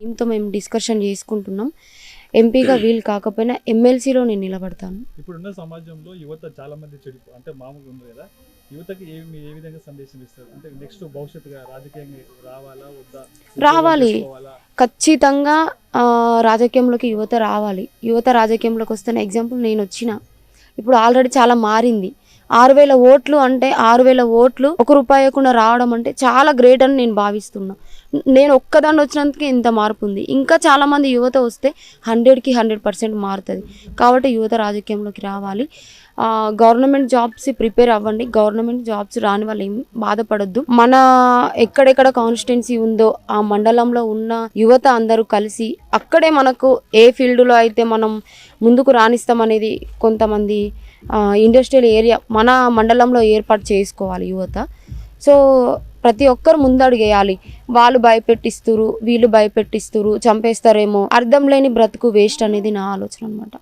టీంతో మేము డిస్కషన్ చేసుకుంటున్నాం. ఎంపీగా వీలు కాకపోయినా ఎమ్మెల్సీలో నేను నిలబడతాను. ఇప్పుడున్న సమాజంలో యువత చాలా మంది చెడి అంటే మామూలుగా ఉంది కదా. యువతకి ఏ మీరు ఏ విధంగా సందేశం ఇస్తారు? అంటే నెక్స్ట్ భవిష్యత్తుగా రాజకీయంగా రావాలా వద్దా? రావాలి. ఖచ్చితంగా రాజకీయంలోకి యువత రావాలి. యువత రాజకీయంలోకి వస్తున్న ఎగ్జాంపుల్ నేను వచ్చిన ఇప్పుడు ఆల్రెడీ చాలా మారింది. ఆరు వేల ఓట్లు అంటే ఆరు వేల ఓట్లు ఒక రూపాయకుండా రావడం అంటే చాలా గ్రేట్ అని నేను భావిస్తున్నా. నేను ఒక్కదాన్ని వచ్చినందుకే ఇంత మార్పు ఉంది. ఇంకా చాలామంది యువత వస్తే హండ్రెడ్కి హండ్రెడ్ పర్సెంట్ మారుతుంది. కాబట్టి యువత రాజకీయంలోకి రావాలి. గవర్నమెంట్ జాబ్స్ ప్రిపేర్ అవ్వండి. గవర్నమెంట్ జాబ్స్ రాని వాళ్ళు ఏం బాధపడద్దు. మన ఎక్కడెక్కడ కాన్స్టిట్యున్సీ ఉందో ఆ మండలంలో ఉన్న యువత అందరూ కలిసి అక్కడే మనకు ఏ ఫీల్డ్లో అయితే మనం ముందుకు రాణిస్తామనేది కొంతమంది ఇండస్ట్రియల్ ఏరియా మన మండలంలో ఏర్పాటు చేసుకోవాలి యువత. సో ప్రతి ఒక్కరు ముందడుగేయాలి. వాళ్ళు భయపెట్టిస్తురు వీళ్ళు భయపెట్టిస్తురు చంపేస్తారేమో అర్థం లేని బ్రతుకు వేస్ట్ అనేది నా ఆలోచన అనమాట